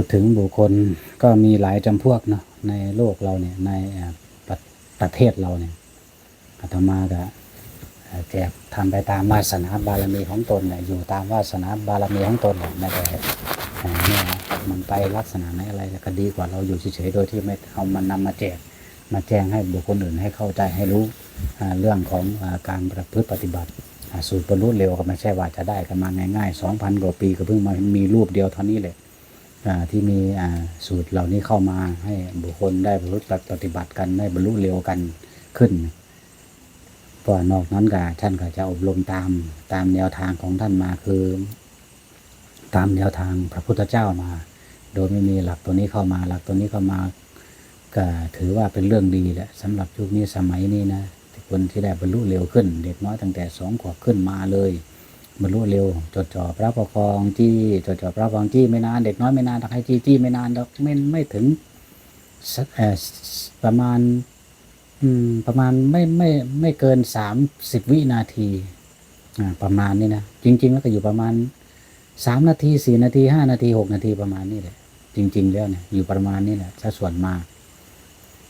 พูดถึงบุคคลก็มีหลายจำพวกเนาะในโลกเราเนี่ยในประประเทศเราเนี่ยอาตมาก็แจกทำไปตามวาสนาบารมีของตนเนี่ยอยู่ตามวาสนาบารมีของตนเนี่ยไม่ได้เนี่ยมันไปลักษณะไหนอะไรก็ดีกว่าเราอยู่เฉยๆโดยที่ไม่เอามันนำมาแจกมาแจ้งให้บุคคลอื่นให้เข้าใจให้รู้เรื่องของการประพฤติปฏิบัติสูตรบรรลุเร็วก็ไม่ใช่ว่าจะได้กันมาง่ายๆสองพันกว่าปีก็เพิ่งมามีรูปเดียวเท่านี้เลย ที่มีสูตรเหล่านี้เข้ามาให้บุคคลได้บรรลุปฏิบัติกันได้บรรลุเร็วกันขึ้นเพราะนอกนั้นก็ท่านก็จะอบรมตามตามแนวทางของท่านมาคือ ตามแนวทางพระพุทธเจ้ามา โดยไม่มีหลักตัวนี้เข้ามาหลักตัวนี้เข้ามาก็ถือว่าเป็นเรื่องดีแหละสำหรับยุคนี้สมัยนี้นะคนที่ได้บรรลุเร็วขึ้น เด็กน้อยตั้งแต่สองขวบขึ้นมาเลย บรรลุเร็ว จดจ่อพระประคองจี้จดจ่อพระประคองจี้ไม่นานเด็กน้อยไม่นานถ้าให้จี้จี้ไม่นานดอกไม่ไม่ถึงประมาณอืมประมาณไม่ไม่ไม่เกินสามสิบวินาทีอ่าประมาณนี้นะจริง ๆ แล้วก็อยู่ประมาณสามนาทีสี่นาทีห้านาทีหกนาทีประมาณนี้แหละจริง ๆ แล้วเนี่ยอยู่ประมาณนี้แหละสัดส่วนมาก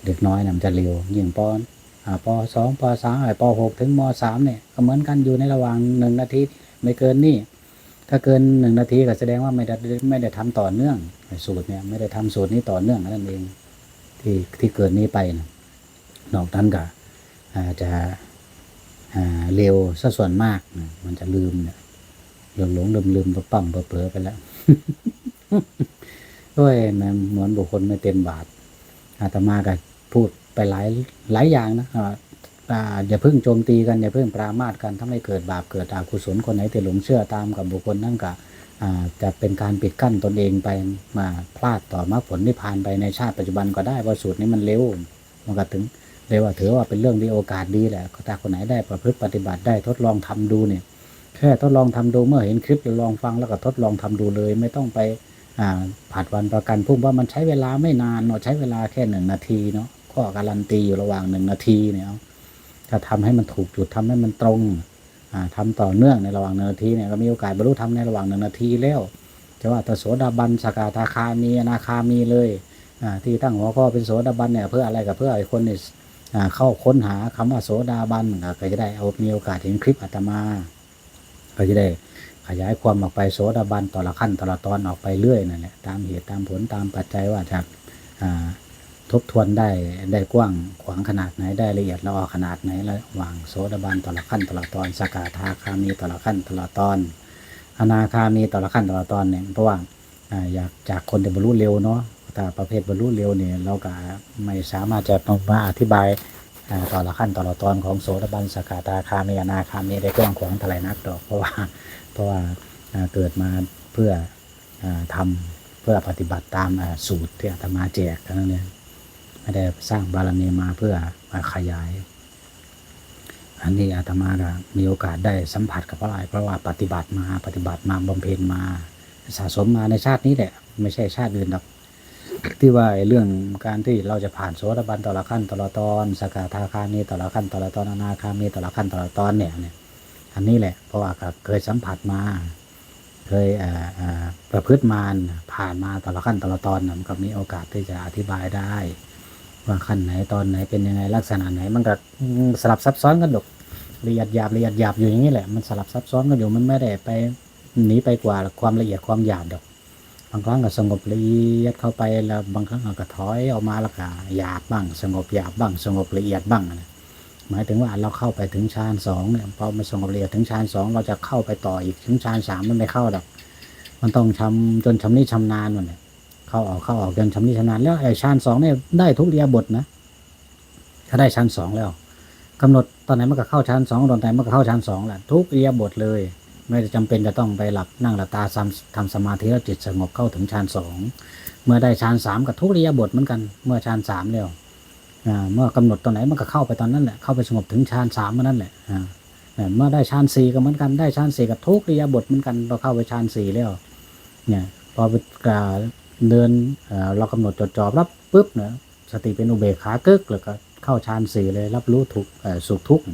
เด็กน้อยนะมันจะเร็วยิ่งปอนอ่าปสองปสามปหกถึงมสามเนี่ยก็เหมือนกันอยู่ในระหว่างหนึ่งนาที ไม่เกินนี่ถ้าเกินหนึ่งนาทีก็แสดงว่าไม่ได้ไม่ได้ทำต่อเนื่องสูตรเนี่ย ไม่ได้ทำสูตรนี้ต่อเนื่องนั่นเอง ที่ที่เกินนี้ไปนะนอกนั้นก็อาจจะเร็วซะส่วนมากนะมันจะลืมเนี่ยหลงหลงลืมลืมปั๊มเผลอไปแล้วโอ้ยมันเหมือนบุคคลไม่เต็มบาทอาตมาก็พูดไปหลายหลายอย่างนะ อย่าเพิ่งโจมตีกันอย่าเพิ่งปรามาสกันถ้าไม่เกิดบาปเกิดอกุศลคนไหนที่หลงเชื่อตามกับบุคคลนั่นก็จะเป็นการปิดกั้นตนเองไปมาพลาดต่อมรรคผลนิพพานไปในชาติปัจจุบันก็ได้ว่าสูตรนี้มันเร็วมันก็ถึงเรียกว่าถือว่าเป็นเรื่องที่โอกาสดีแหละถ้าคนไหนได้ประพฤติปฏิบัติได้ทดลองทำดูเนี่ยแค่ทดลองทำดูเมื่อเห็นคลิปลองฟังแล้วก็ทดลองทำดูเลย ไม่ต้องไปอ่าผัดวันประกันพรุ่งว่ามันใช้เวลาไม่นานเนาะใช้เวลาแค่หนึ่งนาทีเนาะข้อการันตีอยู่ระหว่างหนึ่งนาทีเนี่ย ถ้าทำให้มันถูกจุดทำให้มันตรงอ่าทำต่อเนื่องในระหว่างหนึ่งนาทีเนี่ยก็มีโอกาสบรรลุธรรมในระหว่างหนึ่งนาทีแล้วจะว่าแต่โสดาบันสกาทาคามีอนาคามีเลยที่ตั้งหัวข้อเป็นโสดาบันเนี่ยเพื่ออะไรกับเพื่อไอ้คนเนี่ยเข้าค้นหาคำว่าโสดาบันก็จะได้เอามีโอกาสเห็นคลิปอาตมาก็จะได้ขยายความออกไปโสดาบันต่อละขั้นต่อละตอนออกไปเรื่อยนั่นแหละตามเหตุตามผลตามปัจจัยว่าจากอ่า ทบทวนได้ได้กว้างขวางขนาดไหนได้ละเอียดละออขนาดไหนระหว่างโสดาบันต่ละขั้นต่ละตอนสกาทาคามีต่ละขั้นต่ละตอน อนาคามีต่ละขั้นต่ละตอนเนี่ยเพราะว่าอยากจากคนที่บรรลุเร็วเนาะแต่ประเภทบรรลุเร็วเนี่ยเราก็ไม่สามารถจะมาอธิบายต่อละขั้นต่อละตอนของโสดาบันสกาทาคามีอนาคามีได้กว้างขวางเท่าไหร่นักดอกเพราะว่าเพราะว่าเกิดมาเพื่ออาทำเพื่อปฏิบัติตามสูตรที่อาตมาแจกนั้นเอง ไม่ได้สร้างบารมีมาเพื่อมาขยาย อันนี้อาตมาก็มีโอกาสได้สัมผัสกับพระอะไรเพราะว่าปฏิบัติมาปฏิบัติมาบำเพ็ญมาสะสมมาในชาตินี้แหละ ไม่ใช่ชาติอื่นหรอกที่ว่าเรื่องการที่เราจะผ่านโสดาบันต่อละขั้นต่อละตอน สกทาคามีต่อละขั้นต่อละตอนอนาคามีต่อละขั้นต่อละตอนเนี่ยเนี่ยอันนี้แหละเพราะว่าเคยสัมผัสมา เคยประพฤติมาผ่านมาต่ละขั้นต่ละตอนมันก็มีโอกาสที่จะอธิบายได้ ว่าขั้นไหนตอนไหนเป็นยังไงลักษณะไหน มันก็สลับซับซ้อนกันดอกละเอียดหยาบละเอียดหยาบอยู่อย่างนี้แหละมันสลับซับซ้อนกันอยู่มันไม่ได้ไปหนีไปกว่าความละเอียดความหยาบดอกบางครั้งก็สงบละเอียดเข้าไปแล้วบางครั้งก็ถอยออกมาแล้วก็หยาบบ้าง สงบหยาบบ้าง สงบละเอียดบ้างนะหมายถึงว่าเราเข้าไปถึงฌานสองเนี่ยพอมาสงบละเอียดถึงฌานสองเราจะเข้าไปต่ออีกถึงฌานสามมันไม่เข้าดอก มันต้องชำจนชำนิชำนาญมันเนี่ย เข้าออกเข้าออกจนชำนิชำนาญแล้วไอ้ฌานสองเนี่ยได้ทุกเรียบทนะ ถ้าได้ฌานสองแล้วกำหนดตอนไหนมันก็เข้าฌานสองตอนไหนมันก็เข้าฌานสองแหละทุกเรียบทเลย ไม่ได้จำเป็นจะต้องไปหลับนั่งหลับตาทำทำสมาธิแล้วจิตสงบเข้าถึงฌานสองเมื่อได้ฌานสามกับทุกเรียบทเหมือนกัน เมื่อฌานสามแล้วเมื่อกำหนดตอนไหนมันก็เข้าไปตอนนั้นแหละเข้าไปสงบถึงฌานสามเมื่อนั้นแหละเมื่อได้ฌานสี่ก็เหมือนกันได้ฌานสี่กับทุกเรียบทเหมือนกันเราเข้าไปฌานสี่แล้ว เนี่ยพอไปกล่าว เดินเรากำหนดจดจ่อรับปุ๊บเนี่ยสติเป็นอุเบกขากึกแล้วก็เข้าฌานสี่เลยรับรู้ทุกสุขทุกข์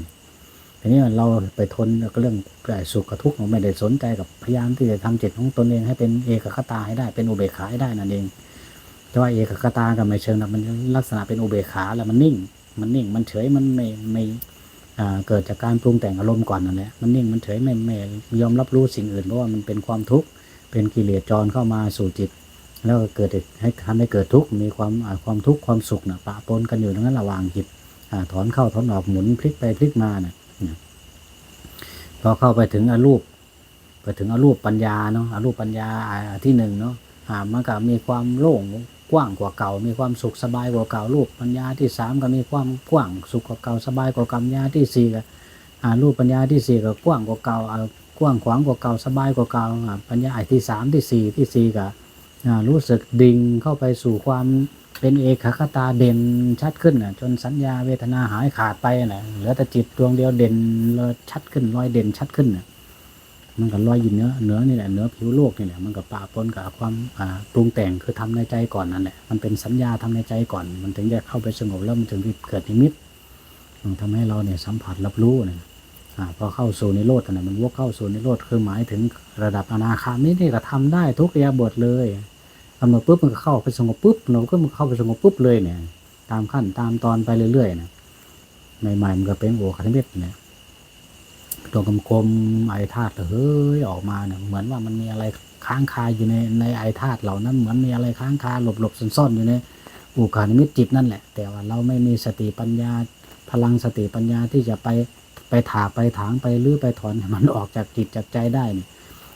ทีนี้เราไปทนกับเรื่องสุขกับทุกข์เราไม่ได้สนใจกับพยายามที่จะทำจิตของตนเองให้เป็นเอกคตาให้ได้เป็นอุเบกขาให้ได้นั่นเองแต่ว่าเอกคตากับไม่เชิงนะมันลักษณะเป็นอุเบกขาแล้วมันนิ่ง มันนิ่งมันเฉยมันไม่ไม่เกิดจากการปรุงแต่งอารมณ์ก่อนนั่นแหละมันนิ่งมันเฉยไม่ไม่ยอมรับรู้สิ่งอื่นเพราะว่ามันเป็นความทุกข์เป็นกิเลสจรเข้ามาสู่จิต แล้วก็เกิดให้ทำให้เกิดทุกข์มีความความทุกข์ความสุขนะปะปนกันอยู่ตรงนั้นระหว่างจิตอถอนเข้าถอนออกหมุนพลิกไปพลิกมานะนะพอเข้าไปถึงอรูป ไปถึงอรูปปัญญาเนาะอรูปปัญญาที่หนึ่งเนาะอ่ามันก็มีความโล่งกว้างกว่าเก่า มีความสุขสบายกว่าเก่ารูปปัญญาที่สามก็มีความกว้างสุขกว่าเก่าสบายกว่าเก่าปัญญาที่สี่ก็อ่ารูปปัญญาที่สี่ก็กว้างกว่าเก่าอ่ากว้างขวางกว่าเก่าสบายกว่าเก่าอ่าปัญญาที่สามที่สี่ที่สี่ก็อ่า รู้สึกดิ่งเข้าไปสู่ความเป็นเอกคตาเด่นชัดขึ้นน่ะจนสัญญาเวทนาหายขาดไปน่ะเหลือแต่จิตดวงเดียวเด่นเลยชัดขึ้นลอยเด่นชัดขึ้นน่ะมันก็ลอยอยู่เนื้อเนื้อนี่แหละเนื้อผิวโลกนี่แหละมันก็ปะปนกับความอ่าปรุงแต่งคือทำในใจก่อนนั่นแหละมันเป็นสัญญาทำในใจก่อน มันถึงจะเข้าไปสงบแล้วมันถึงจะเกิดนิมิตมันทำให้เราเนี่ยสัมผัสรับรู้นี่ยอ่าพอเข้าสู่ในโลดน่ะมันวกเข้าสู่ในโลดคือหมายถึงระดับอนาคามินี่ก็ทำได้ทุกริยาบทเลย กำหนดปุ๊บมันก็เข้าไปสงบปุ๊บเราก็มันเข้าไปสงบปุ๊บเลยเนี่ย ตามขั้นตามตอนไปเรื่อยๆนะใหม่ๆมันก็เป็นโอคาทิเมตเนี่ยตัวกลมๆไอธาตุเฮ้ยออกมาเนี่ยเหมือนว่ามันมีอะไรค้างคาอยู่ในในไอธาตุเหล่านั้นเหมือนมีอะไรค้างคาหลบๆซ่อนๆอยู่ในอุคานิมิตจิตนั่นแหละ แต่ว่าเราไม่มีสติปัญญา พลังสติปัญญาที่จะไปไปถากไปถางไปลื้อไปถอนมันออกจากจิตจากใจได้เนี่ย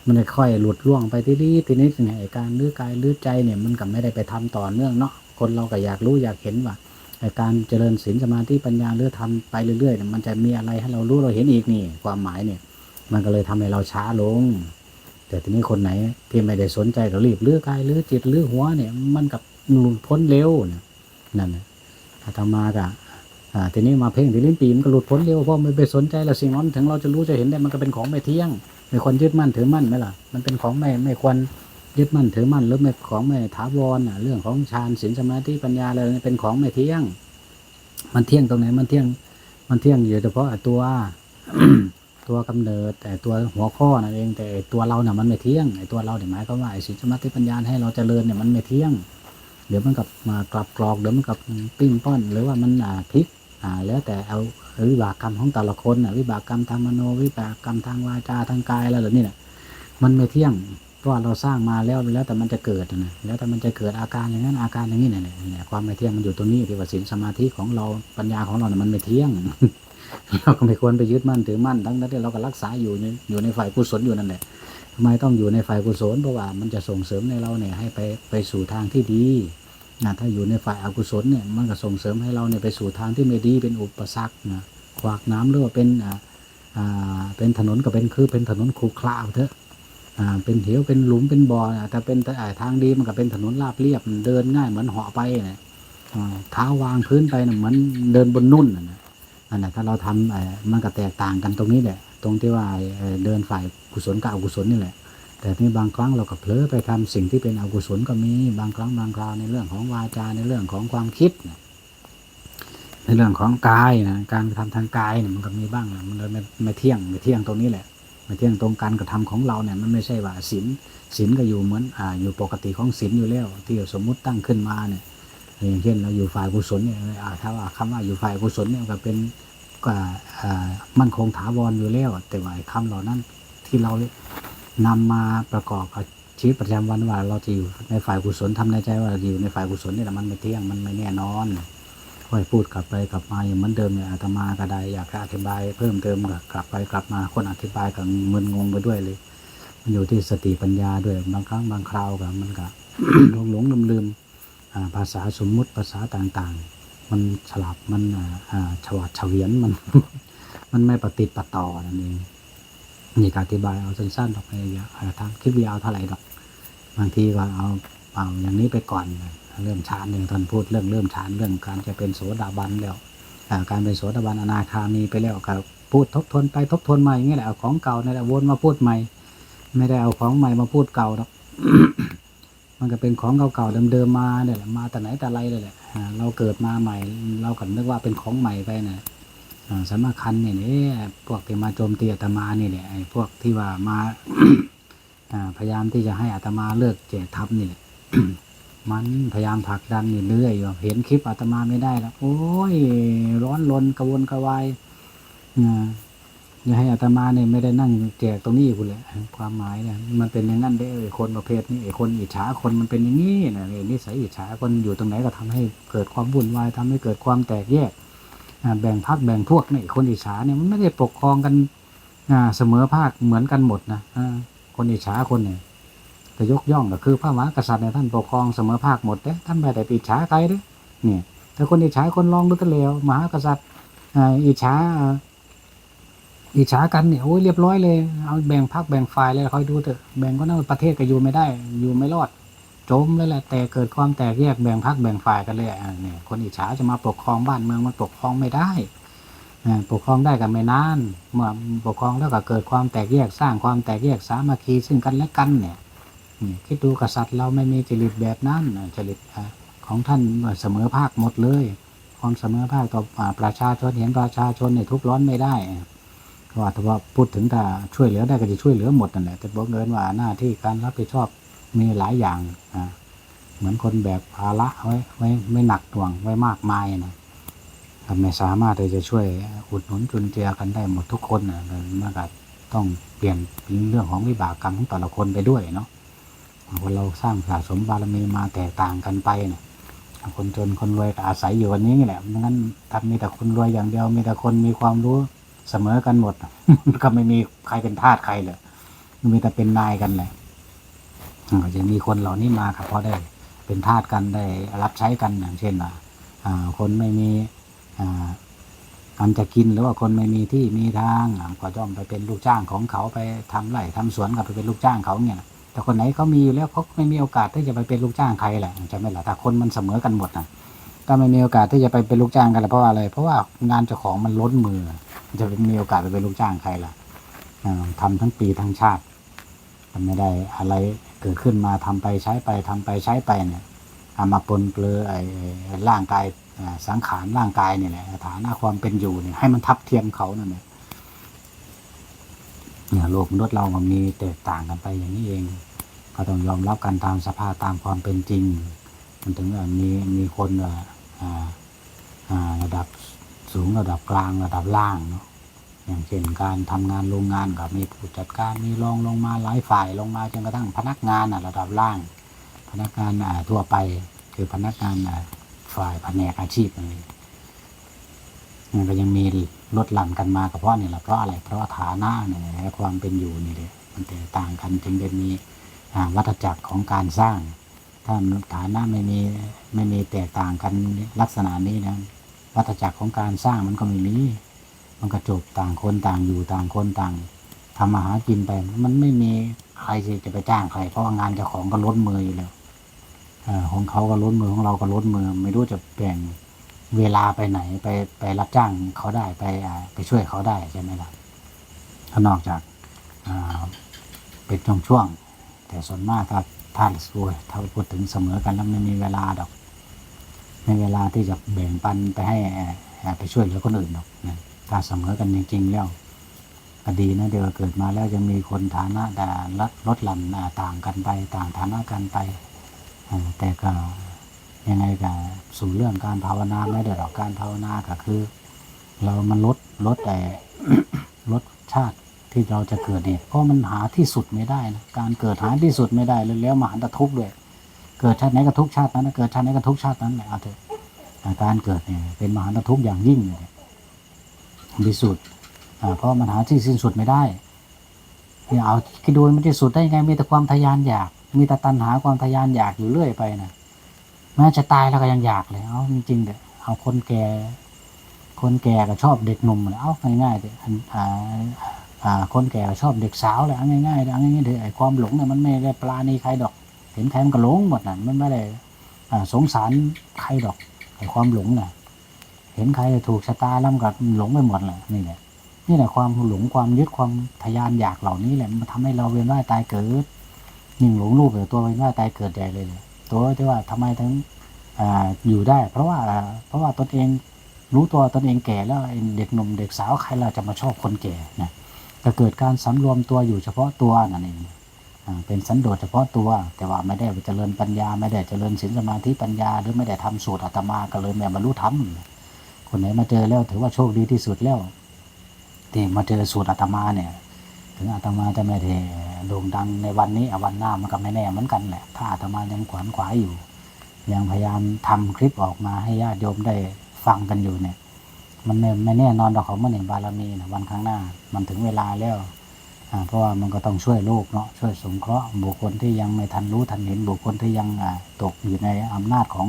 มันค่อยหลุดล่วงไปทีนี้ทีนี้ไงไอ้การลื้อกายลื้อใจเนี่ยมันก็ไม่ได้ไปทำต่อเนื่องเนาะคนเราก็อยากรู้อยากเห็นว่าไอการเจริญศีลสมาธิปัญญาหรือทำไปเรื่อยๆเนี่ยมันจะมีอะไรให้เรารู้เราเห็นอีกนี่ ความหมายเนี่ย มันก็เลยทำให้เราช้าลง แต่ทีนี้คนไหนที่ไม่ได้สนใจก็รีบลื้อกายลื้อจิตลื้อหัวเนี่ยมันกับหลุดพ้นเร็วน่ะนั่นนะอาตมาก็อ่าทีนี้มาเพ่งทีนี้ปีมันก็หลุดพ้นเร็วเพราะไม่ไปสนใจล้วสิ่งนั้นถึงเราจะรู้จะเห็นได้มันก็เป็นของไม่เที่ยง ไม่ควรยึดมั่นถือมั่นไหมล่ะ มันเป็นของไม่ไม่ควรยึดมั่นถือมั่นหรือไม่ของไม่ถาวรอะ เรื่องของฌานศีลสมาธิปัญญาอะไรเป็นของไม่เที่ยง มันเที่ยงตรงไหนมันเที่ยง มันเที่ยงอยู่เฉพาะตัวตัวกำเนิด แต่ตัวหัวข้อนั่นเอง แต่ตัวเราเนี่ยมันไม่เที่ยงไอ้ตัวเราเนี่ยหมายความว่าไอ้ศีลสมาธิปัญญาให้เราเจริญเนี่ยมันไม่เที่ยง เดี๋ยวมันกับมากลับกรอกเดี๋ยวมันกับปิ้งป้อน หรือว่ามันอ่าพลิกอ่า แล้วแต่เอา วิบากกรรมของแต่ละคนน่ะวิบากกรรมทางมโนวิบากกรรมทางวาจาทางกายแล้วเหล่านี้นี่ยมันไม่เที่ยงเพราะว่าเราสร้างมาแล้วแล้วแต่มันจะเกิดนะแล้วแต่มันจะเกิดอาการอย่างนั้นอาการอย่างนี้เนี่ยเนี่ยความไม่เที่ยงมันอยู่ตรงนี้ที่ว่าศีลสมาธิของเราปัญญาของเราเนี่ยมันไม่เที่ยงเราก็ไม่ควรไปยึดมั่นถือมั่นทั้งนั้นที่เราก็รักษาอยู่ในอยู่ในฝ่ายกุศลอยู่นั่นแหละทำไมต้องอยู่ในฝ่ายกุศลเพราะว่ามันจะส่งเสริมในเราเนี่ยให้ไปไปสู่ทางที่ดี นะถ้าอยู่ในฝ่ายอากุศลเนี่ยมันก็ส่งเสริมให้เราเนี่ยไปสู่ทางที่ไม่ดีเป็นอุปสรรคนะขวากน้ำหรือว่าเป็นอ่าอ่าเป็นถนนก็เป็นคือเป็นถนนขรุขระเอาเถอะอ่าเป็นเหวเป็นหลุมเป็นบ่อนะแต่เป็นาทางดีมันก็เป็นถนนราบเรียบเดินง่ายเหมือนเหาะไปเนะอ่าเท้าวางพื้นไปนะเหมือนเดินบนนุ่นนะนะอันนั้นถ้าเราทำมันก็แตกต่างกันตรงนี้แหละตรงที่ว่าเอ่อเดินฝ่ายกุศลกับอกุศลนี่แหละ แต่ที่บางครั้งเราก็เผลอไปทำสิ่งที่เป็นอกุศลก็มีบางครั้งบางคราวในเรื่องของวาจาในเรื่องของความคิดนะในเรื่องของกายนะการกระทำทางกายเนี่ยมันก็มีบ้างนะมันเลยไม่ไม่เที่ยงไม่เที่ยงตรงนี้แหละไม่เที่ยงตรงการกระทำของเราเนี่ยมันไม่ใช่ว่าศีลศีลก็อยู่เหมือนอ่าอยู่ปกติของศีลอยู่แล้ว ที่สมมุติตั้งขึ้นมาเนี่ยอย่างเช่นเราอยู่ฝ่ายกุศลเนี่ยถ้าว่าคำว่าอยู่ฝ่ายกุศลเนี่ยก็เป็นก็มั่นคงถาวรอยู่แล้วแต่ว่าไอ้คำเหล่านั้นที่เรา นำมาประกอบกับชีวิตประจำวันว่าเราจะอยู่ในฝ่ายกุศลทำในใจว่าเราอยู่ในฝ่ายกุศลนี่แหละมันไม่เที่ยงมันไม่แน่นอนค่อยพูดกลับไปกลับมาอย่างเหมือนเดิมเนี่ยอาตมาก็ไดอยากจะอธิบายเพิ่มเติมก็กลับไปกลับมาคนอธิบายก็มึนงงไปด้วยเลย มันอยู่ที่สติปัญญาด้วยบางครั้งบางคราวก็มันก็หลงหลงลืมลืมภาษาสมมุติภาษาต่างๆ มันฉลับมันอ่าอ่าฉวาดเฉวียนมัน มันไม่ปฏิดปะต่อนั่นเอง นี่ก็อธิบายเอาสั้นๆออกไปอย่าอย่าทำคลิปยาวเท่าไหร่หรอก บางทีก็เอาเอาอย่างนี้ไปก่อน เริ่มฌานหนึ่งท่านพูดเรื่องเริ่มฌานเรื่องการจะเป็นโสดาบันแล้วการเป็นโสดาบันอนาคามีไปแล้วก็พูดทบทวนไปทบทวนมาอย่างนี้แหละเอาของเก่านี่แหละวนมาพูดใหม่ ไม่ได้เอาของใหม่มาพูดเก่าหรอกมันก็เป็นของเก่าๆเดิมๆมาเนี่ยแหละมาแต่ไหนแต่ไรเลยแหละเราเกิดมาใหม่ เราก็นึกว่าเป็นของใหม่ไปนะอ่า สำคัญเนี่ยนี่พวกที่มาโจมตีอาตมาเนี่แหละไอ้พวกที่ว่ามาพยายามที่จะให้อาตมาเลิกแจกทับนี่แหละมันพยายามผลักดันนี่เรื่อยอยู่เห็นคลิปอาตมาไม่ได้แล้วโอ้ย ร้อนรนกระวนกระวายอย่าให้อาตมาเนี่ยไม่ได้นั่งแจกตรงนี้คุณแหละความหมายเนี่ยมันเป็นอย่างนั้นเด้อไอ้คนประเภทนี้ไอ้คนอิจฉาคนมันเป็นอย่างนี้นะไอ้นิสัยอิจฉาคนอยู่ตรงไหนก็ทำให้เกิดความวุ่นวายทำให้เกิดความแตกแยก แบ่งพรรคแบ่งพวกเนี่ยคนอิจฉาเนี่ยมันไม่ได้ปกครองกันเสมอภาคเหมือนกันหมดนะอคนอิจฉาคนเนี่ยแต่ยกย่องก็คือพระมหากษัตริย์เนี่ยท่านปกครองเสมอภาคหมดเด้ท่านไม่ได้อิจฉาใครเด้เนี่ยแต่คนอิจฉาคนลองดูกันแล้วมหากษัตริย์อิจฉาอิจฉากันเนี่ยโอ้ยเรียบร้อยเลยเอาแบ่งพรรคแบ่งฝ่ายเลยคอยดูเถอะแบ่งก็น่าประเทศก็อยู่ไม่ได้ อยู่ไม่รอด จมเลยแหละแต่เกิดความแตกแยกแบ่งพรรคแบ่งฝ่ายกันเลยเนี่ยคนอิจฉาจะมาปกครองบ้านเมืองมันปกครองไม่ได้ปกครองได้กันไม่นานเมื่อปกครองแล้วก็เกิดความแตกแยกสร้างความแตกแยกสามัคคีซึ่งกันและกันเนี่ยคิดดูกษัตริย์เราไม่มีจริตแบบนั้นจริตของท่านเสมอภาคหมดเลย ความเสมอภาคต่อประชาชนเห็นประชาชนเนี่ยทุกร้อนไม่ได้ว่าแต่ว่าพูดถึงถ้าช่วยเหลือได้ก็จะช่วยเหลือหมดนั่นแหละแต่บอกเงินว่าหน้าที่การรับผิดชอบ มีหลายอย่างอ่าเหมือนคนแบกภาระไว้ไว้ไม่หนักหน่วงไว้มากมายนะทำไม่สามารถที่จะช่วยอุดหนุนจุนเจือกันได้หมดทุกคนนะมันก็ต้องเปลี่ยนเรื่องของวิบากกรรมของแต่ละคนไปด้วยเนาะคนเราสร้างสะสมบารมีมาแตกต่างกันไปเนี่ยคนจนคนรวยก็อาศัยอยู่วันนี้นี่แหละงั้นถ้ามีแต่คนรวยอย่างเดียว มีแต่คนมีความรู้เสมอกันหมด ก็ไม่มีใครเป็นทาสใครเลยมีแต่เป็นนายกันแหละ ก็จะมีคนเหล่านี้มาครับเพราะได้เป็นทาสกันได้รับใช้กันอย่างเช่นว่าอ่าคนไม่มีอันจะกินหรือว่าคนไม่มีที่มีทางก็ย่อมไปเป็นลูกจ้างของเขาไปทำไร่ทำสวนก็ไปเป็นลูกจ้างเขาเนี่ยแต่คนไหนเขามีอยู่แล้วเขาไม่มีโอกาสที่จะไปเป็นลูกจ้างใครแหละใช่ไหมล่ะถ้าคนมันเสมอกันหมดนะก็ไม่มีโอกาสที่จะไปเป็นลูกจ้างกันละเพราะว่าอะไร เพราะว่างานเจ้าของมันล้นมือ จะมีโอกาสไปเป็นลูกจ้างใครล่ะอ่าทำทั้งปีทั้งชาติมันไม่ได้อะไร เกิดขึ้นมาทำไปใช้ไปทำไปใช้ไปเนี่ยเอามาปนเปลือไอ้ไอ้ร่างกายสังขารร่างกายเนี่ยแหละฐานะความเป็นอยู่เนี่ยให้มันทับเทียมเขานั่นแหละเนี่ยโลกมนุษย์เรามันมีแตกต่างกันไปอย่างนี้เอง ก็ต้องยอมรับกันตามสภาพตามความเป็นจริง มันถึงมีมีคนระดับสูงระดับกลางระดับล่างเนาะ อย่างเช่นการทำงานโรงงานกับมีผู้จัดการมีรองลงมาหลายฝ่ายลงมาจนกระทั่งพนักงานระดับล่าง พนักงานทั่วไปคือพนักงานฝ่ายแผนกอาชีพอะไรมันก็ยังมีลดหลั่นกันมาก็เพราะนี่แหละเพราะอะไรเพราะฐานะเนี่ยและความเป็นอยู่นี่เลยมันแตกต่างกันจึงได้มีวัฏจักรของการสร้าง ถ้าฐานะไม่มีไม่มีแตกต่างกันลักษณะนี้นะวัฏจักรของการสร้างมันก็ไม่มี มันก็จบต่างคนต่างอยู่ต่างคนต่างทำมาหากินไป มันไม่มีใครจะไปจ้างใครเพราะงานเจ้าของก็ล้นมืออยู่แล้วอของเขาก็ล้นมือของเราก็ล้นมือ ไม่รู้จะแบ่งเวลาไปไหนไปไปรับจ้างเขาได้ไปไปช่วยเขาได้ใช่ไหมล่ะถ้านอกจากเป็นช่วงๆแต่ส่วนมากถ้าท่านสวยถ้าพูดถึงเสมอกันแล้วไม่มีเวลาดอกไม่เวลาที่จะแบ่งปันไปให้ไปช่วยเหลือคนอื่นดอกนะ ถ้าเสมอกันจริงๆแล้วก็ดีนะเดี๋ยวเกิดมาแล้วยังมีคนฐานะดาลดลดหลั่นต่างกันไปต่างฐานะกันไป แต่ก็ยังไงก็สู่เรื่องการภาวนาไม่ได้หรอกการภาวนาก็คือ เรามันลดลดแต่ลดชาติที่เราจะเกิดเนี่ยเพราะมันหาที่สุดไม่ได้นะการเกิดหาที่สุดไม่ได้เลยแล้วมหันตทุกข์ด้วยเกิดชาติไหนก็ทุกชาตินั้นเกิดชาติไหนก็ทุกชาตินั้นแหละเอาเถอะการเกิดเนี่ยเป็นมหันตทุกข์อย่างยิ่งเลย ที่สุดอ่าเพราะมันหาที่สิ้นสุดไม่ได้เนี่ยเอาคิดดูมันที่สุดได้ยังไงมีแต่ความทะยานอยาก มีแต่ตัณหาความทะยานอยากอยู่เรื่อยไปนะแม้จะตายแล้วก็ยังอยากเลยเอาจริงๆเด้อเอาคนแก่ คนแก่ก็ชอบเด็กหนุ่มเลยเอาง่ายๆเด้ออันอ่าอ่าคนแก่ชอบเด็กสาวเลยเอาง่ายๆเอาง่ายๆเถอะไอ้ความหลงเนี่ยมันไม่ได้ปลาณีใครดอก เห็นใครมันก็หลงหมดน่ะมันไม่ได้อ่าสงสารใครดอกไอ้ความหลงน่ะ เห็นใครถูกชะตาล้วมันก็หลงไปหมดเลยนี่แหละนี่แหละความหลงความยึดความทะยานอยากเหล่านี้แหละมันทำให้เราเวียนว่ายตายเกิดยิ่งหลงรูปเลยตัวเวียนว่ายตายเกิดใหญ่เลยเลยตัวที่ว่าทำไมถึงออยู่ได้ เพราะว่าเพราะว่าตนเองรู้ตัวตนเองแก่แล้วเด็กหนุ่มเด็กสาวใครเราจะมาชอบคนแก่นะจะเกิดการสำรวมตัวอยู่เฉพาะตัวนั่นเองเป็นสันโดษเฉพาะตัว แต่ว่าไม่ได้เจริญปัญญา ไม่ได้เจริญศีลสมาธิปัญญา หรือไม่ได้ทำสูตรอาตมาก็เลยไม่บรรลุธรรม คนไหนมาเจอแล้วถือว่าโชคดีที่สุดแล้วที่มาเจอสูตรอาตมาเนี่ย ถึงอาตมาจะไม่ได้โด่งดังในวันนี้วันหน้ามันก็ไม่แน่เหมือนกันแหละ ถ้าอาตมายังขวนขวายอยู่ ยังพยายามทำคลิปออกมาให้ญาติโยมได้ฟังกันอยู่เนี่ย มันไม่แน่นอนดอกของมันเองบารมีนะวันข้างหน้า มันถึงเวลาแล้วเพราะว่ามันก็ต้องช่วยโลกเนาะช่วยสงเคราะห์บุคคลที่ยังไม่ทันรู้ทันเห็นบุคคลที่ยังตกอยู่ในอำนาจของ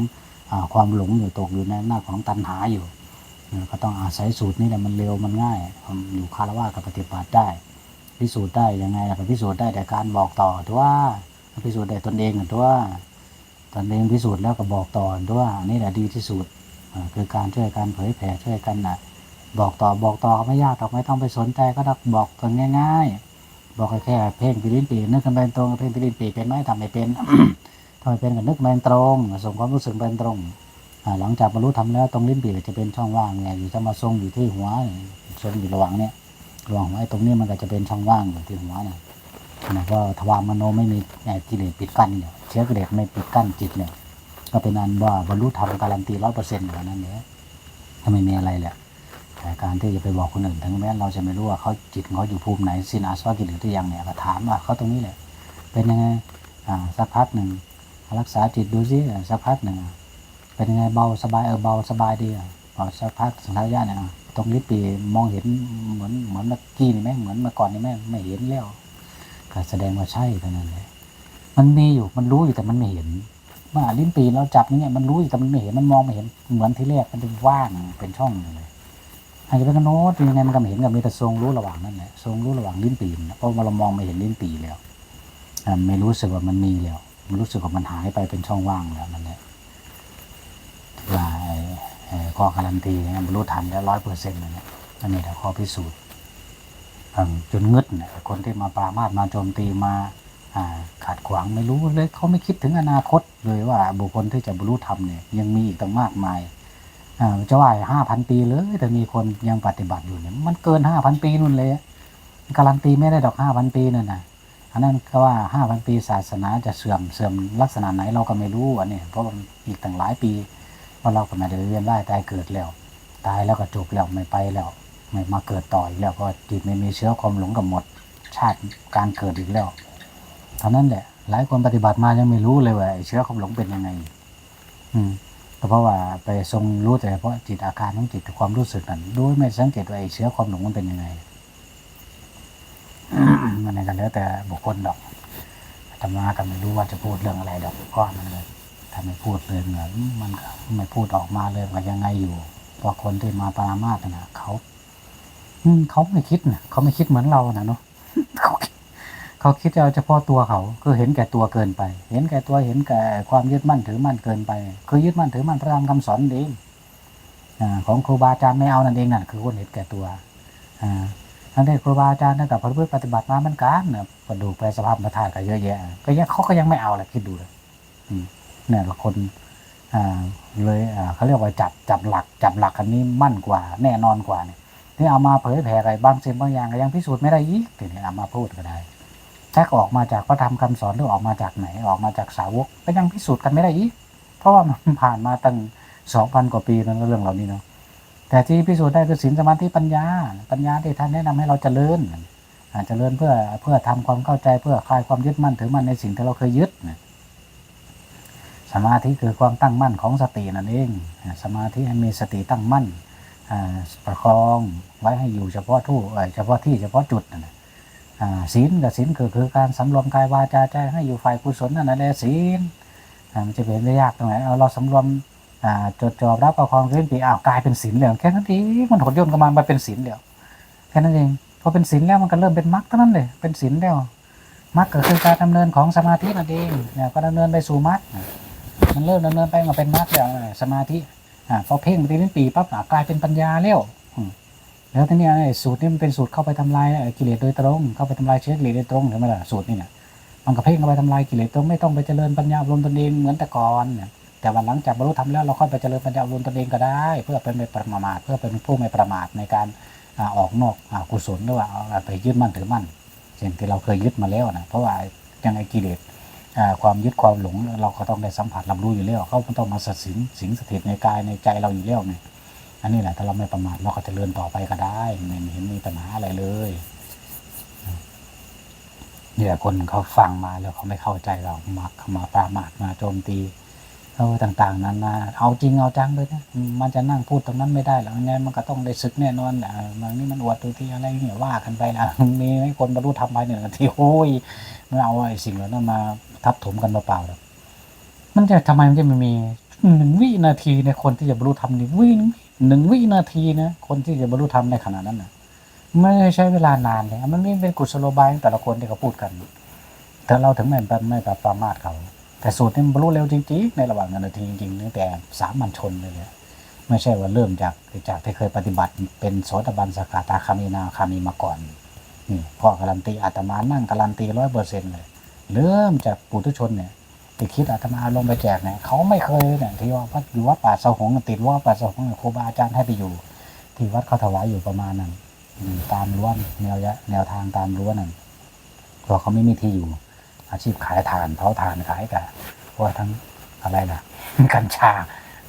อความหลงอยู่ตกอยู่ในอำนาจของตัณหาอยู่ ก็ต้องอาศัยสูตรนี้แหละมันเร็วมันง่ายอืมอยู่คารวะกับปฏิบัติได้ พิสูจน์ได้ยังไงล่ะพิสูจน์ได้แต่การบอกต่อถือว่าพิสูจน์ได้ตนเองถือว่าตนเองพิสูจน์แล้วก็บอกต่อถือว่าอันนี่แหละดีที่สุดคือการช่วยการเผยแผ่ช่วยกันนะบอกต่อบอกต่อไม่ยากหรอกไม่ต้องไปสนใจก็ต้องบอกกันง่าย ๆ บอกแค่เพ่งปีลิ้นปีนึกกันเป็นตรงเพ่งปีลิ้นปีเป็นไหมทำไม่เป็นทำไม่เป็นก็นึกเป็นตรงส่งความรู้สึกเป็นตรง หลังจากบรรลุทำแล้วตรงลิ้นปีก็จะเป็นช่องว่างไงอยู่จะมาทรงอยู่ที่หัวทรงอยู่ระหว่างเนี้ยระหว่างไอ้ตรงนี้มันก็จะเป็นช่องว่างอยู่ที่หัวนะนะเพราะทวารมโนไม่มีไอ้กิเลสปิดกั้นเนี่ยเชื้อกิเลสไม่ปิดกั้นจิตเนี่ย ก็เป็นอันว่าบรรลุธรรมการันตีร้อยเปอร์เซ็นต์อย่างนั้นเนี่ยถ้าไม่มีอะไรแหละแต่การที่จะไปบอกคนอื่นถึงแม้เราจะไม่รู้ว่าเขาจิตเขาอยู่ภูมิไหนสินอาสวะกิเลสหรือยังเนี่ยก็ถามว่าเขาตรงนี้แหละเป็นยังไงอ่าสักพักหนึ่งรักษาจิตดูซิสักพักหนึ่ง เป็นยังไงเบาสบายเออเบาสบายดีอะพอสักพักสังขารญาเนี่ยอะตรงลิ้นปีมองเห็นเหมือนเหมือนเมื่อกี้นี่ไหมเหมือนเมื่อก่อนนี่ไหมไม่เห็นแล้วก็แสดงว่าใช่เท่านั้นเลยมันมีอยู่มันรู้อยู่แต่มันไม่เห็นว่าลิ้นปีเราจับนี่เนี่ยมันรู้อยู่แต่มันไม่เห็นมันมองไม่เห็นเหมือนที่แรกมันเป็นว่างเป็นช่องเลยอาจจะเป็นกระโน้ตยังไงมันก็เห็นกับมีแต่ทรงรู้ระหว่างนั่นแหละทรงรู้ระหว่างลิ้นปีนะเพราะว่าเรามองไม่เห็นลิ้นปีแล้วไม่รู้สึกว่ามันมีแล้ว มันรู้สึกว่ามันหายไปเป็นช่องว่างแล้วนั่นแหละ ว่าข้อการันตีเนี่ยมันรู้ทันแล้วร้อยเปอร์เซ็นต์เนั่นแหละอันนี้แหละข้อพิสูจน์จนงึดเนี่ยคนที่มาปรามาสมาโจมตีมาอ่าดขวางไม่รู้เลยเขาไม่คิดถึงอนาคตเลยว่าบุคคลที่จะบรรลุธรรมเนี่ยยังมีอีกตั้งมากมายอ่าจะว่าห้าพันปีเลยแต่มีคนยังปฏิบัติอยู่เนี่ยมันเกินห้าพันปีนู่นเลยการันตีไม่ได้ดอกห้าพันปีนั่นนะอันนั้นก็ว่าห้าพันปีศาสนาจะเสื่อมเสื่อมลักษณะไหนเราก็ไม่รู้อันนี้เพราะมันอีกตั้งหลายปี เพราะเราก็ไม่ได้เวียนว่ายตายเกิดแล้ว ตายแล้วก็จบแล้วไม่ไปแล้ว ไม่มาเกิดต่ออีกแล้วเพราะจิตไม่มีเชื้อความหลงกับหมด ชาติการเกิดอีกแล้วเท่านั้นแหละ หลายคนปฏิบัติมายังไม่รู้เลยว่าไอ้เชื้อความหลงเป็นยังไง อืมก็เพราะว่าไปทรงรู้แต่เฉพาะจิตอาการของจิตความรู้สึกนั้นโดยไม่สังเกตว่าไอ้เชื้อความหลงมันเป็นยังไงมันในกันแล้วแต่บุคคลดอกอาตมาก็ไม่รู้ว่าจะพูดเรื่องอะไรดอกก็มันเลย ถ้าไม่พูดเลยเหมือนมันไม่พูดออกมาเลยมันยังไงอยู่พราะคนที่มาปรามาสนะเขาอืมเขาไม่คิดนะเขาไม่คิดเหมือนเรานะเนาะเขาเขาคิดเอาเฉพาะตัวเขาคือเห็นแก่ตัวเกินไป เห็นแก่ตัวเห็นแก่ความยึดมั่นถือมั่นเกินไป คือยึดมั่นถือมั่นพระธรรมคำสอนเองอของครูบาอาจารย์ไม่เอานั่นเองนั่นคือคนเห็นแก่ตัวอ่าทั้งที่ครูบาอาจารย์นั่นกับพระพุทธปฏิบัติมามันการนะกระดูกแปสภาพมาธาตุก็เยอะแยะก็ยังเขาก็ยังไม่เอาเลยคิดดูเลยอืม เนี่ยคนอ่าเลยอ่าเขาเรียกว่าจับจับหลักจับหลักอันนี้มั่นกว่า แน่นอนกว่าเนี่ยที่เอามาเผยแผ่อะไรบางสิ่งบางอย่างก็ยังพิสูจน์ไม่ได้อีกทีนี้เอามาพูดก็ได้แท้ออกมาจากพระธรรมคำสอนหรือออกมาจากไหนออกมาจากสาวกก็ยังพิสูจน์กันไม่ได้อีกเพราะว่ามันผ่านมาตั้งสองพันกว่าปีแล้วนเรื่องเหล่านี้เนาะแต่ที่พิสูจน์ได้คือศีลสมาธิปัญญา ปัญญาที่ท่านแนะนำให้เราเจริญอ่าเจริญเพื่อเพื่อทำความเข้าใจเพื่อคลายความยึดมั่นถือมั่นในสิ่งที่เราเคยยึดนะ สมาธิคือความตั้งมั่นของสตินั่นเอง สมาธิให้มีสติตั้งมั่นประคองไว้ให้อยู่เฉพาะทู่เอ่อเฉพาะที่เฉพาะจุดนั่นศีลกับศีลคือคือการสำรวมกายวาจาใจให้อยู่ฝ่ายกุศลนั่นแหละศีลมันจะเป็นได้ยากตรงไหนเอาเราสำรวมจดจ่อรับประคองเรื่องปีอ้าวกลายเป็นศีลแล้วแค่นั้นเองมันหดย่นกันมามาเป็นศีลแล้วแค่นั้นเองพอเป็นศีลแล้วมันก็เริ่มเป็นมรรคเท่านั้นเลยเป็นศีลแล้วมรรคก็คือการดำเนินของสมาธินั่นเองเนี่ยก็ดำเนินไปสู่มรรค มันเริ่มดำเนินไปมาเป็นมรรคแล้วอ่าสมาธิอ่าพอเพ่งไปเป็นปีปั๊บกลายเป็นปัญญาแล้วแล้วทีนี้สูตรนี้มันเป็นสูตรเข้าไปทำลายกิเลสโดยตรงเข้าไปทำลายเชื้อกิเลสโดยตรงเห็นไหมล่ะสูตรนี่เนี่ยมันก็เพ่งเข้าไปทำลายกิเลสตรงไม่ต้องไปเจริญปัญญาอบรมตนเองเหมือนแต่ก่อนเนี่ยแต่วันหลังจากบรรลุธรรมแล้วเราค่อยไปเจริญปัญญาอบรมตนเองก็ได้ เพื่อเป็นไม่ประมาทเพื่อเป็นผู้ไม่ประมาทในการออกนอกกุศลหรือว่าไปยึดมั่นถือมั่นสิ่งที่เราเคยยึดมาแล้วนะเพราะว่ายังไงกิเลส ความยึดความหลงเราก็ต้องได้สัมผัสรับรู้อยู่แล้วเขาต้องมาสถิตสิงสถิตในกายในใจเราอยู่แล้วไงอันนี้แหละถ้าเราไม่ประมาทเราก็จะเลื่อนต่อไปก็ได้ไม่เห็นมีปัญหาอะไรเลยเนี่ยคนเขาฟังมาแล้วเขาไม่เข้าใจเรามาเขามาปรามาทมาโจมตี เออต่าง ๆนั้นนะเอาจริงเอาจังเลยนะมันจะนั่งพูดตรงนั้นไม่ได้หรอกยังไงมันก็ต้องได้ศึกแน่นอนแหละมันนี่มันอวดตัวที่อะไรเนี่ยว่ากันไปนะมีไหม่คนบรรลุธรรมไปเนี่ยทีโอ้ยไม่เอาไอ้สิ่งเหล่านั้นมาทับถมกันเปล่าๆหรอกมันจะทำไมมันจะไม่มีหนึ่งวินาทีในคนที่จะบรรลุธรรมนี่วิหนึ่งวินาทีนะคนที่จะบรรลุธรรมในขณะนั้นนะไม่ใช้เวลานานเลยมันไม่เป็นกุศโลบายของแต่ละคนที่เขาพูดกันแต่เราถึงไม่แบบไม่แบบประมาทเขา แต่สูตรนี่มันบรรลุเร็วจริงๆในระหว่างนาทีจริงๆตั้งแต่สามัญชนเลยเนี่ยไม่ใช่ว่าเริ่มจากจากที่เคยปฏิบัติเป็นโสดาบันสกาตาคามีนาคามีมาก่อนนี่พ่อการันตีอาตมานั่งการันตีร้อยเปอร์เซ็นต์เลย เริ่มจากปุถุชนเนี่ยติคิดอาตมาลงไปแจกเนี่ยเขาไม่เคยเนี่ยที่ว่าวัดอยู่วัดป่าเสาหงติดว่าป่าเสาหงครูบาอาจารย์ให้ไปอยู่ ที่วัดเขาถวายอยู่ประมาณนั้นตามรั้วแนวยะแนวทางตามรั้วนั่นเพราะเขาไม่มีที่อยู่ อาชีพขายถ่านเผาถ่านขายกันเพราะว่าทั้งอะไรล่ะกัญชา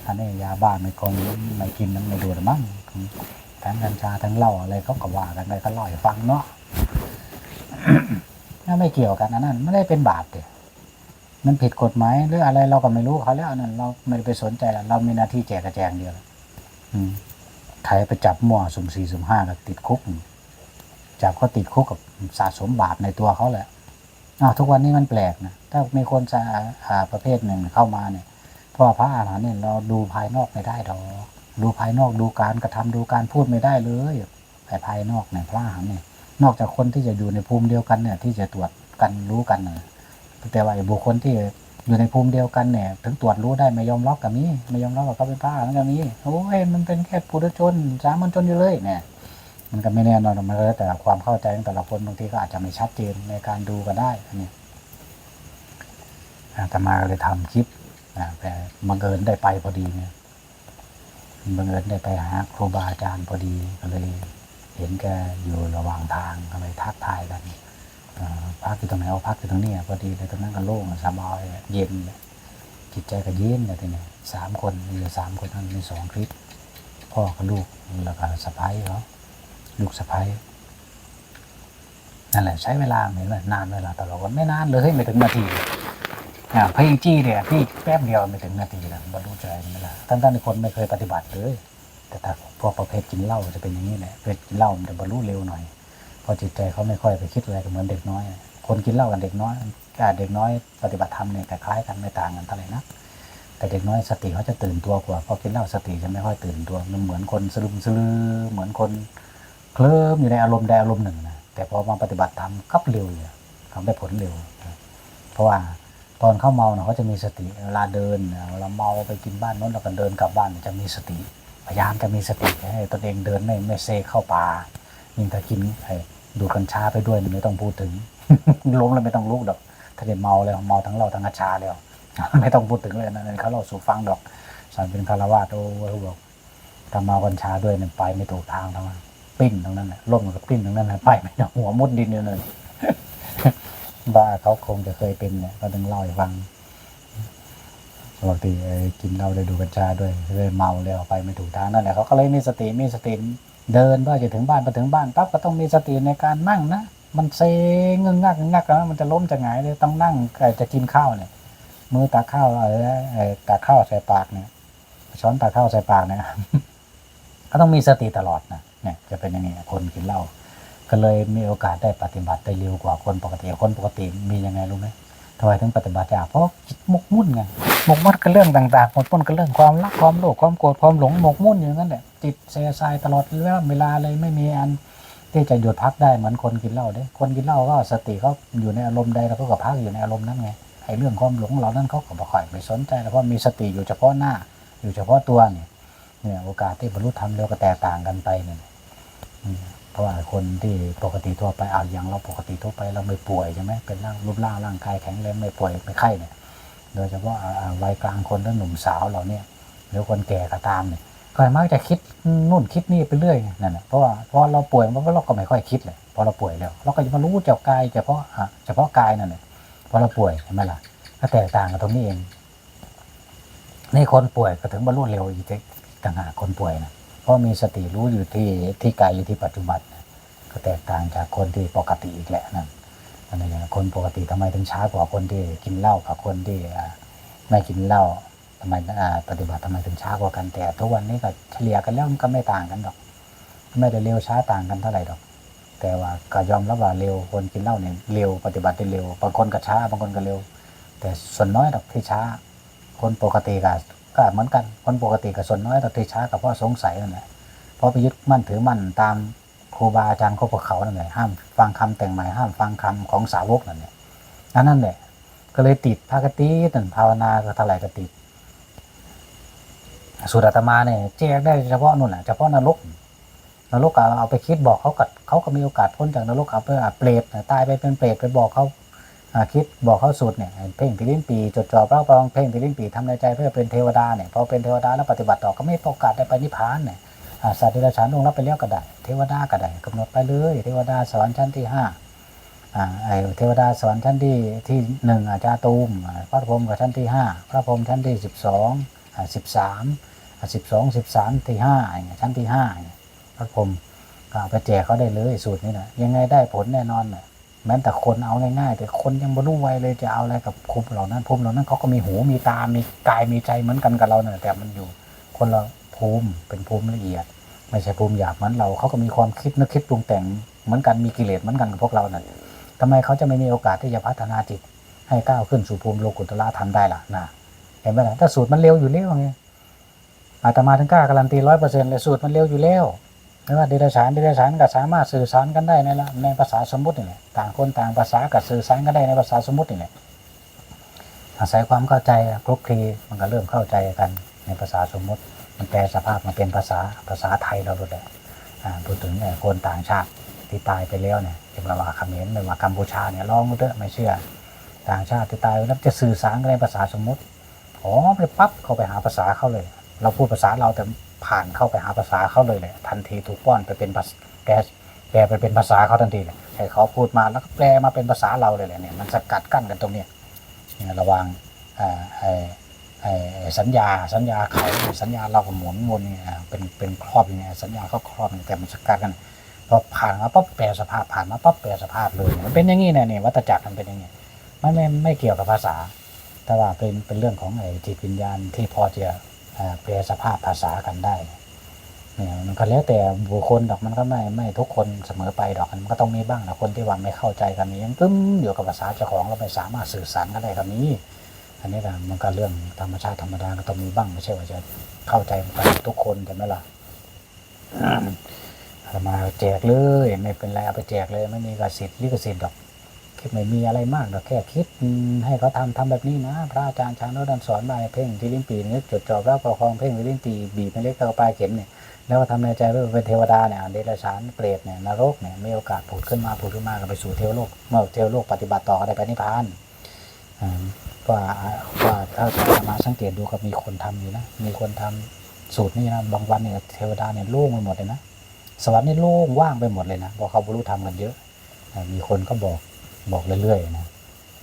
อันนี้ยาบ้าไม่คงไม่กินนั้นไม่ดูหรอกมั้งทั้งกัญชาทั้งเหล้าอะไรเขาก็ว่ากันไปก็เล่าให้ฟังเนาะถ้าไม่เกี่ยวกันอันนั้นไม่ได้เป็นบาปเดียมันผิดกฎหมายหรืออะไรเราก็ไม่รู้เขาแล้วอันนั้น เราไม่ไปสนใจเรามีหน้าที่แจกกระแจงเดียวอืมใครไปจับมั่วสุ่มสี่สุ่มห้าก็ติดคุกจับก็ติดคุกกับสะสมบาปในตัวเขาแหละ อ้าวทุกวันนี้มันแปลกนะถ้ามีคนจะหาประเภทหนึ่งเข้ามาเนี่ยเพราะพระอาหารหันเนี่ยเราดูภายนอกไม่ได้หรอกดูภายนอกดูการกระทำดูการพูดไม่ได้เลยแต่ภายนอกเนี่ยพระอาหารหันเนี่ยนอกจากคนที่จะอยู่ในภูมิเดียวกันเนี่ย ที่จะตรวจกันรู้กันนะแต่ว่าบุคคลที่อยู่ในภูมิเดียวกันเนี่ย ถึงตรวจรู้ได้ไม่ยอมรับกับมีไม่ยอมรับกับเขาเป็นพระอรหันต์กับมีโอ้ยมันเป็นแค่ปุถุชนสามัญชนอยู่เลยเนี่ย มันก็ไม่แน่นอนหรอกมันแล้วแต่ความเข้าใจของแต่ละคนบางทีก็อาจจะไม่ชัดเจนในการดูก็ได้อันนี้อาตมาก็เลยทำคลิปแต่บังเอิญได้ไปพอดีเนี่ยบังเอิญได้ไปหาครูบาอาจารย์พอดีก็เลย เห็นแกอยู่ระหว่างทางก็เลยทักทายกันพักอยู่ตรงไหนเอาพักอยู่ตรงนี้พอดีเลยตรงนั้นก็โล่งสบายเย็นจิตใจก็เย็นเลยทีนี้สามคนมีสามคนทั้งมีสองคลิปพ่อกับลูกแล้วก็สะพ้ายเขา ลูกสะพ้ยนั่นแหละใช้เวลาเหมือนว่านานเวลาตลอดวันไม่นานเลยไม่ถึงนาทีอ่าเพลงจี้เนี่ยพี่แป๊บเดียวไม่ถึงนาทีนะบรรลุใจไม่ละท่านท่านคนไม่เคยปฏิบัติเลยแต่ถ้าพวกประเภทกินเหล้าจะเป็นอย่างนี้แหละเพศกินเหล้ามันจะบรรลุเร็วหน่อยเพราะจิตใจเขาไม่ค่อยไปคิดอะไรก็เหมือนเด็กน้อย คนกินเหล้ากับเด็กน้อยเด็กน้อยปฏิบัติธรรมเนี่ยคล้ายกันไม่ต่างกันเท่าไหร่นะแต่เด็กน้อยสติเขาจะตื่นตัวกว่าพอกินเหล้าสติจะไม่ค่อยตื่นตัวมันเหมือนคนสลุมสลือเหมือนคน เคลิ้มอยู่ในอารมณ์ใดอารมณ์หนึ่งนะแต่พอมาปฏิบัติธรรมกับเร็วเลยทำได้ผลเร็วนะเพราะว่าตอนเข้าเมาเนะเขาจะมีสติเวลาเดินเวลาเมาไปกินบ้านโน้นแล้วก็เดินกลับบ้านจะมีสติ พยายามจะมีสติให้ตนเองเดินไม่ไม่เซเข้าป่ายิ่งถ้ากินดูดกัญชาไปด้วยไม่ต้องพูดถึงล้มแล้วไม่ต้องลุกดอก ถ้าเกิดเมาแล้วเมาทั้งเหล้าทั้งกัญชาแล้วไม่ต้องพูดถึงเลยนะนั่นเขาเราสู่ฟังดอกสอนเป็นคารวาโอ้โหบอกถ้าเมากัญชาด้วยเนี่ยไปไม่ถูกทางทั้งนั้น ปิ้นตรงนั้นแหละล่มกับปิ้นตรงนั้นแหละไปไม่ได้หัวมุดดินอยู่เลย บ้าเขาคงจะเคยเป็นเนี่ยก็ต้องเล่าให้ฟังปกติกินเหล้าได้ดูกัญชาด้วยเลยเมาแล้วไปไม่ถูกทางนั่นแหละเขาก็เลยมีสติมีสติเดินเพื่อจะถึงบ้านพอถึงบ้านปั๊บก็ต้องมีสติในการนั่งนะมันเซงึงงักงึงงักนะมันจะล้มจะหงายเลยต้องนั่งจะกินข้าวเนี่ยมือตักข้าวออตักข้าวใส่ปากเนี่ยช้อนตักข้าวใส่ปากเนี่ยก็ต้องมีสติตลอดนะ เนี่ยจะเป็นย่างนี้คนกินเหล้าก็เลยมีโอกาสได้ปฏิบัติได้เร็วกว่าคนปกติคนปกติมียังไงรู้ไหมทำไมถึงปฏิบัติยากเพราะจิตหมกมุ่นไงหมกมุ่นกับเรื่องต่างๆหมกมุ่นกับเรื่องความรักความโลภความโกรธความหลงหมกมุ่นอย่างนั้นแหละจิตเสียทรายตลอดเวลาเลยไม่มีอันที่จะหยุดพักได้เหมือนคนกินเหล้าเด้ คนกินเหล้าก็สติเขาอยู่ในอารมณ์ใดแล้วก็พักอยู่ในอารมณ์นั้นไงไอ้เรื่องความหลงเหล่านั้นเขาก็บ่ค่อยไปสนใจแล้วเพราะมีสติอยู่เฉพาะหน้า อยู่เฉพาะตัวเนี่ยเนี่ยโอกาสที่บรรลุธรรมเร็วก็แตกต่างกันไปเนี่ย เพราะว่าคนที่ปกติทั่วไปเอาอย่างเราปกติทั่วไปเราไม่ป่วยใช่ไหมเป็นร่างรูปร่างร่างกายแข็งแรงไม่ป่วยไม่ไข้เนี่ยโดยเฉพาะวัยกลางคนและหนุ่มสาวเราเนี่ยหรือคนแก่ก็ตามเนี่ยก็มักจะคิดนู่นคิดนี่ไปเรื่อยนั่นแหละเพราะว่าพอเราป่วยมันก็เราก็ไม่ค่อยคิดเลยพอเราป่วยแล้ว เราก็จะมารู้เจ้ากายเฉพาะเฉพาะกายนั่นแหละพอเราป่วยเห็นไหมล่ะก็แตกต่างกันตรงนี้เองนี่คนป่วยก็ถึงบรรลุเร็วอีกต่างหากคนป่วยนะ ราะมีสติรู้อยู่ที่ที่กายอยู่ที่ปัจจุบันก็แตกต่างจากคนที่ปกติอีกแหละนั่นอันนี้นะคนปกติทำไมถึงช้ากว่าคนที่กินเหล้ากับคนที่ไม่กินเหล้าทำไมปฏิบัติทำไมถึงช้ากว่ากันแต่ทุกวันนี้ก็เฉลี่ยกันแล้วมันก็ไม่ต่างกันหรอก ไม่ได้เร็วช้าต่างกันเท่าไหร่ดอก แต่ว่าก็ยอมรับว่าเร็วคนกินเหล้าเนี่ยเร็วปฏิบัติได้เร็วบางคนก็ช้าบางคนก็เร็ว แต่ส่วนน้อยดอกที่ช้า คนปกติก็ ก็เหมือนกันคนปกติกับส่วนน้อยดอกที่ช้ากับพราะสงสัยนั่นแหละเพราะไปยึดมั่นถือมั่นตามครูบาอาจารย์เขาพวกเขานั่นแหละห้ามฟังคำแต่งใหม่ห้ามฟังคำของสาวกนั่นแหละอันนั้นแหละก็เลยติดภาคตินั่นภาวนาก็เท่าไหร่ก็ติดสุดอาตมาเนี่ยแจกได้เฉพาะนู่นแหละเฉพาะนรกนรกเอาไปคิดบอกเขาก็เขาก็มีโอกาสพ้นจากนรกเอาไปเปรตตายไปเป็นเปรตไปบอกเขา คิดบอกเขาสุดเนี่ยเพ่งที่ลิ้นปีจดจ่อเป้าปองเพ่งที่ลิ้นปีทำในใจเพื่อเป็นเทวดาเนี่ยพอเป็นเทวดาแล้วปฏิบัติต่อก็ไม่มีโอกาสได้ไปนิพพานเนี่ยสัตว์เดรัจฉานลงรับไปแล้วก็ได้เทวดาก็ได้กำหนดไปเลยเทวดาสวรรค์ชั้นที่ห้าเทวดาสวรรค์ชั้นที่ที่หนึ่งอาจารย์ตูมพระพรหมกับชั้นที่ห้าพระพรหมชั้นที่สิบสองสิบสามสิบสองสิบสามที่ห้าชั้นที่ห้าพระพรหมก็ไปแจกเขาได้เลยสูตรนี้นะยังไงได้ผลแน่นอนน่ะ แม้แต่คนเอาง่ายๆแต่คนยังบรรลุไวเลยจะเอาอะไรกับภูมิเหล่านั้นภูมิเหล่านั้นเขาก็มีหูมีตา มีกายมีใจเหมือนกันกับเราเนี่ยแต่มันอยู่คนละภูมิเป็นภูมิละเอียด ไม่ใช่ภูมิหยาบเหมือนเราเขาก็มีความคิดนึกคิดปรุงแต่งเหมือนกันมีกิเลสเหมือนกันกับพวกเราเนั่นทำไมเขาจะไม่มีโอกาสที่จะพัฒนาจิต ให้ก้าวขึ้นสู่ภูมิโลกุตละธรรมได้ล่ะนะเห็นไหมล่ะถ้าสูตรมันเร็วอยู่แล้วไงอาตมาถึงกล้าการันตีร้อยเปอร์เซ็นต์เลยสูตรมันเร็วอยู่แล้ว ไม่ว่าเดรัจฉานเรัจฉานก็สามารถสื่อสารกันได้ในละในภาษาสมมตินี่แหละต่างคนต่างภาษากับสื่อสารกันได้ในภาษาสมมตินี่แหละอาศัยความเข้าใจคลุกคลีมันก็เริ่มเข้าใจกันในภาษาสมมติ มันแปลสภาพมาเป็นภาษาภาษาไทยเราเลยแหละอ่าพูดถึงเนี่ยคนต่างชาติที่ตายไปแล้วเนี่ยอย่างเราว่าเขมรไม่ว่ากัมพูชาเนี่ยลองดูเถอะไม่เชื่อ ต่างชาติที่ตายแล้วจะสื่อสารกันในภาษาสมมติอ๋อไปปั๊บเข้าไปหาภาษาเขาเลย เราพูดภาษาเราแต่ ผ่านเข้าไปหาภาษาเขาเลยเลยทันทีถูกป้อนไปเป็นภาษาแกแปลไปเป็นภาษาเขาทันทีเลยให้เขาพูดมาแล้วก็แปลมาเป็นภาษาเราเลยแหละเนี่ยมันสกัดกั้นกันตรงนี้เนี่ยระวังอ่าไอ้สัญญาสัญญาเขาสัญญาเราหมุนวนเนี่ยเป็นเป็นครอบอย่างเงี้ยสัญญาเขาครอบเนี่ยแต่มันสกัดกันพอผ่านมาปั๊บแปลสภาพผ่านมาปั๊บแปลสภาพเลยมันเป็นอย่างนี้เนี่ยเนี่ยวัฏจักรมันเป็นอย่างนี้ไม่ไม่ไม่เกี่ยวกับภาษา แต่ว่าเป็นเป็นเรื่องของไอ้จิตวิญญาณที่พอจะ แปลสภาพภาษากันได้เนี่ยมันก็แล้วแต่บุคคลดอกมันก็ไม่ไม่ทุกคนเสมอไปดอกมันก็ต้องมีบ้างนะคนที่ว่าไม่เข้าใจกันนี้ยังกึ้มอยู่กับภาษาเจ้าของเราไม่สามารถสื่อสารกันได้กับนี้ อันนี้ก็มันก็เรื่องธรรมชาติธรรมดาก็ต้องมีบ้างไม่ใช่ว่าจะเข้าใจกันทุกคนใช่ไหมล่ะมาแจกเลย ไม่เป็นไรเอาไปแจกเลย ไม่มีกสิทธิ์ลิขสิทธิ์ดอก คิดไม่มีอะไรมากหรอกแค่คิดให้เขาทำทำแบบนี้นะ พระอาจารย์ช้างโนดันสอนมาเพ่งที่ลิ้นปีนี่จดจ่อแล้วประคองเพ่งที่ลิ้นปีบีบไม่เล็กเท่าปลายเข็มเนี่ยแล้วก็ทำในใจว่าเป็นเทวดาเนี่ยเดรัจฉานเปรตเนี่ยนรกเนี่ยมีโอกาสผุดขึ้นมาผุดขึ้นมาก็ไปสู่เทวโลกเมื่อเทวโลกปฏิบัติต่อก็ได้ไปนิพพานอ่าว่าว่าถ้าจะมาสังเกตดูก็มีคนทำอยู่นะมีคนทำสูตรนี้นะบางวันเนี่ยเทวดาเนี่ยโล่งไปหมดเลยนะสวรรค์นี่โล่งว่างไปหมดเลยนะเพราะเขาบรรลุธรรมกันเยอะมีคนก็บอก บอกเรื่อยๆนะ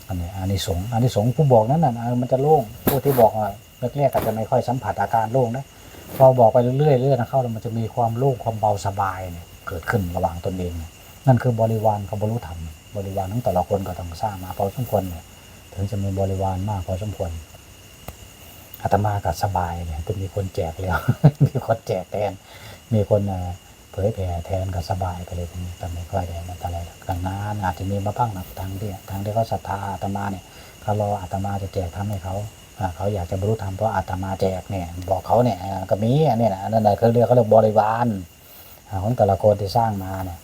อันนี้อันนี้สงอันนี้สงผู้บอกนั้นน่ะมันจะโล่งผู้ที่บอกอะแรกๆอาจจะไม่ค่อยสัมผัสอาการโล่งนะพอบอกไปเรื่อยๆเรื่อยๆนะเข้าแล้วมันจะมีความโล่งความเบาสบายเนี่ยเกิดขึ้นระหว่างตนเอง นั่นคือบริวารเขาบรรลุธรรมบริวารทั้งแต่ละคนก็ต้องสร้างมาพอสมควรเนี่ยถึงจะมีบริวารมากพอสมควรอาตมาก็สบายเนี่ยจะมีคนแจกแล้วมีคนแจกแทนมีคนอ่อเผยแผ่แทนก็สบายไปเลยตรงนี้แต่ไม่ค่อยได้มาอะไรกดังนั้นอาจจะมีมาบ้างนะทางที่ทางที่เขาศรัทธาอาตมาเนี่ยเขารออาตมาจะแจกทำให้เขาเขาอยากจะบรรลุธรรมเพราะอาตมาแจกเนี่ยบอกเขาเนี่ยก็มีเนี่ยนะนั่นแหละเขาเรียกเขาเรียกบริวารของแต่ละคนที่สร้างมาเนี่ย